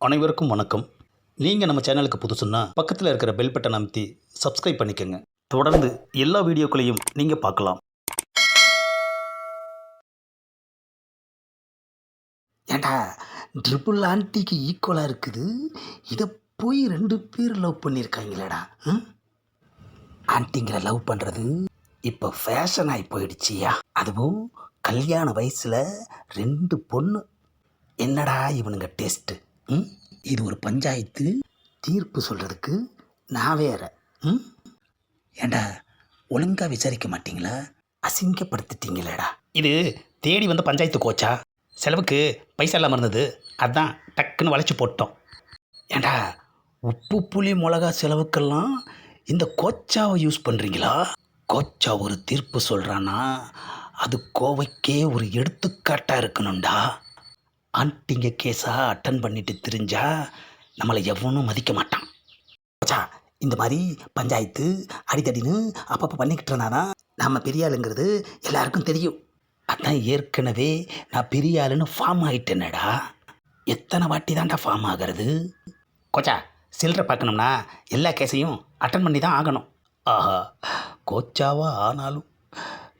அனைவருக்கும் வணக்கம். நீங்கள் நம்ம சேனலுக்கு புதுசுன்னா பக்கத்தில் இருக்கிற பெல் பட்டன் அமைத்தி சப்ஸ்கிரைப் பண்ணிக்கோங்க. தொடர்ந்து எல்லா வீடியோக்களையும் நீங்கள் பார்க்கலாம். ஏண்டா ட்ரிபிள் ஆன்ட்டிக்கு ஈக்குவலாக இருக்குது. இதை போய் ரெண்டு பேர் லவ் பண்ணியிருக்காங்களேடா ம்? ஆன்ட்டிங்களை லவ் பண்ணுறது இப்போ ஃபேஷன் ஆகி போயிடுச்சியா? அதுவும் கல்யாண வயசில் ரெண்டு பொண்ணு. என்னடா இவனுங்க டேஸ்ட்டு ம்? இது ஒரு பஞ்சாயத்து. தீர்ப்பு சொல்கிறதுக்கு நான் வேற. ம்? ஏண்டா ஒழுங்காக விசாரிக்க மாட்டீங்களா? அசிங்கப்படுத்திட்டீங்களேடா. இது தேடி வந்த பஞ்சாயத்து கோச்சா? செலவுக்கு பைசா இல்லாமல் இருந்தது. அதான் டக்குன்னு வளைச்சி போட்டோம். ஏண்டா உப்பு புளி மிளகா செலவுக்கெல்லாம் இந்த கோச்சாவை யூஸ் பண்ணுறீங்களா கோச்சா ஒரு தீர்ப்பு சொல்கிறான்னா அது கோவைக்கே ஒரு எடுத்துக்காட்டாக இருக்கணும்டா. ஆன்ட்டிங்க கேஸாக அட்டன் பண்ணிட்டு தெரிஞ்சா நம்மளை எவனும் மதிக்க மாட்டான். கோச்சா இந்த மாதிரி பஞ்சாயத்து அடித்தடின்னு அப்பப்போ பண்ணிக்கிட்டு இருந்தாதான் நம்ம பெரிய ஆளுங்கிறது எல்லாருக்கும் தெரியும். அதான் ஏற்கனவே நான் பெரிய ஆளுன்னு ஃபார்ம் ஆகிட்டேனடா எத்தனை வாட்டி தான்டா ஃபார்ம் ஆகிறது? கோச்சா சில்லற பார்க்கணும்னா எல்லா கேஸையும் அட்டன் பண்ணி தான் ஆகணும். ஆஹா கோச்சாவா ஆனாலும்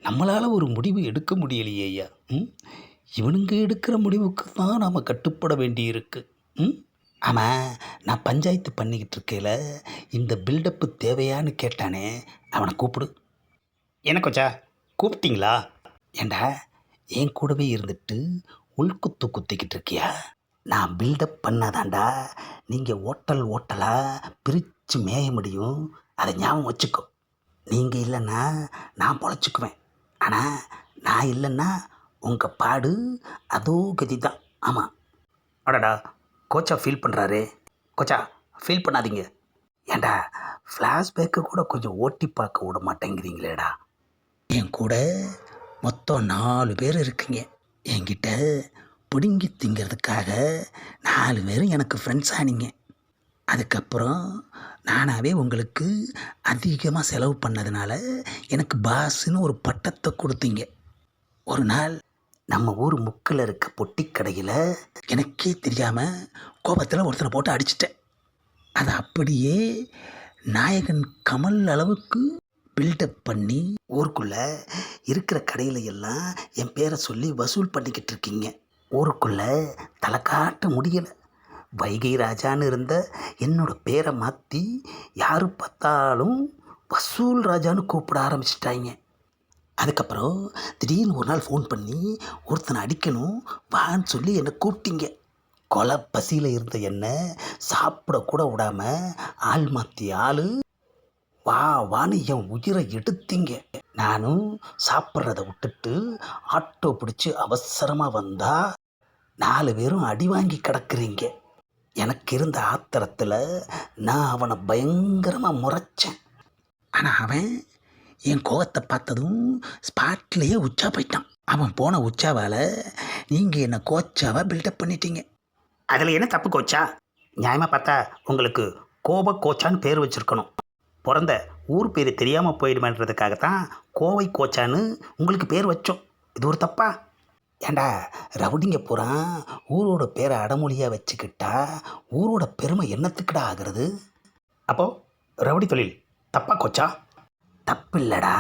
நம்மளால் ஒரு முடிவு எடுக்க முடியலையே ஐயா. ம்? இவனுங்க எடுக்கிற முடிவுக்கு தான் நாம் கட்டுப்பட வேண்டியிருக்கு. ம்? ஆமாம் நான் பஞ்சாயத்து பண்ணிக்கிட்டு இருக்கையில் இந்த பில்டப்பு தேவையான்னு கேட்டானே அவனை கூப்பிடு. என்ன கொச்சா கூப்பிட்டீங்களா? ஏண்டா என் கூடவே இருந்துட்டு உள்குத்து குத்திக்கிட்டு இருக்கியா? நான் பில்டப் பண்ணாதாண்டா நீங்கள் ஓட்டல் ஓட்டலாக பிரித்து மேய முடியும் அதை ஞாபகம் வச்சுக்கோ. நீங்கள் இல்லைன்னா நான் பொழைச்சிக்குவேன். ஆனால் நான் இல்லைன்னா உங்கள் பாடு அதோ கதி தான் ஆமாம் அடடா கோச்சா ஃபீல் பண்ணுறாரே கோச்சா ஃபீல் பண்ணாதீங்க. ஏண்டா ஃப்ளாஷ்பேக்கை கூட கொஞ்சம் ஓட்டி பார்க்க விட மாட்டேங்கிறீங்களேடா. என் கூட மொத்தம் நாலு பேர் இருக்குங்க. என்கிட்ட பிடுங்கி திங்கிறதுக்காக நாலு பேரும் எனக்கு ஃப்ரெண்ட்ஸ் ஆனீங்க. அதுக்கப்புறம் நானாகவே உங்களுக்கு அதிகமாக செலவு பண்ணதுனால எனக்கு பாஸ்ன்னு ஒரு பட்டத்தை கொடுத்தீங்க. ஒரு நாள் நம்ம ஊர் முக்கில் இருக்க பொட்டி கடையில் எனக்கே தெரியாமல் கோபத்தில் ஒருத்தனை போட்டு அடிச்சிட்டேன். அதை அப்படியே நாயகன் கமல் அளவுக்கு பில்டப் பண்ணி ஊருக்குள்ளே இருக்கிற கடையில் எல்லாம் என் பேரை சொல்லி வசூல் பண்ணிக்கிட்டு இருக்கீங்க. ஊருக்குள்ளே தலை காட்ட முடியலை. வைகை ராஜான்னு இருந்த என்னோடய பேரை மாற்றி யார் பார்த்தாலும் வசூல் ராஜான்னு கூப்பிட ஆரம்பிச்சிட்டாங்க. அதுக்கப்புறம் திடீர்னு ஒரு நாள் ஃபோன் பண்ணி ஒருத்தனை அடிக்கணும் வான்னு சொல்லி என்னை கூப்பிட்டீங்க. கொலை பசியில் இருந்த என்னை சாப்பிடக்கூட விடாம ஆள் மாற்றி ஆள். வா வான்னு என் உயிரை எடுத்தீங்க. நானும் சாப்பிட்றத விட்டுட்டு ஆட்டோ பிடிச்சி அவசரமாக வந்தால் நாலு பேரும் அடி வாங்கி கிடக்குறீங்க. எனக்கு இருந்த ஆத்திரத்தில் நான் அவனை பயங்கரமாக முறைச்சேன். ஆனால் அவன் என் கோவத்தை பார்த்ததும் ஸ்பாட்லேயே உச்சா போயிட்டான். அவன் போன உச்சாவால் நீங்கள் என்னை கோச்சாவாக பில்டப் பண்ணிட்டீங்க. அதில் என்ன தப்பு கோச்சா? நியாயமாக பார்த்தா உங்களுக்கு கோப கோச்சான்னு பேர் வச்சுருக்கணும். பிறந்த ஊர் பேர் தெரியாமல் போயிடுமேன்றதுக்காகத்தான் கோவை கோச்சான்னு உங்களுக்கு பேர் வச்சோம். இது ஒரு தப்பா? ஏண்டா ரவுடிங்க பூரா ஊரோட பேரை அடமொழியாக வச்சுக்கிட்டா ஊரோட பெருமை என்னத்துக்குடா ஆகிறது? அப்போது ரவுடி தொழில் தப்பா கோச்சா? தப்பில்லடா.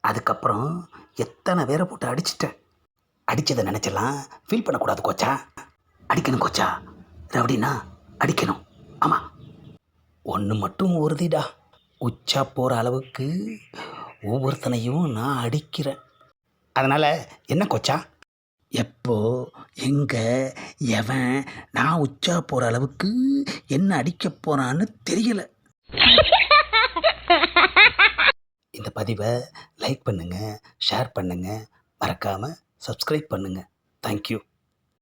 அதுக்கப்புறம் எத்தனை பேரை போட்டு அடிச்சிட்டேன் அடித்ததை நினச்செல்லாம் ஃபீல் பண்ணக்கூடாது கோச்சா. அடிக்கணும் கோச்சா. ரவுடினா அடிக்கணும். ஆமாம் ஒன்று மட்டும் உறுதிடா. உச்சா போகிற அளவுக்கு ஒவ்வொருத்தனையும் நான் அடிக்கிறேன். அதனால் என்ன கோச்சா? எப்போ எங்கே எவன் நான் உச்சா போகிற அளவுக்கு என்ன அடிக்க போகிறான்னு தெரியலை. பதிவை லைக் பண்ணுங்கள் ஷேர் பண்ணுங்கள் மறக்காமல் சப்ஸ்கிரைப் பண்ணுங்கள் தேங்க்யூ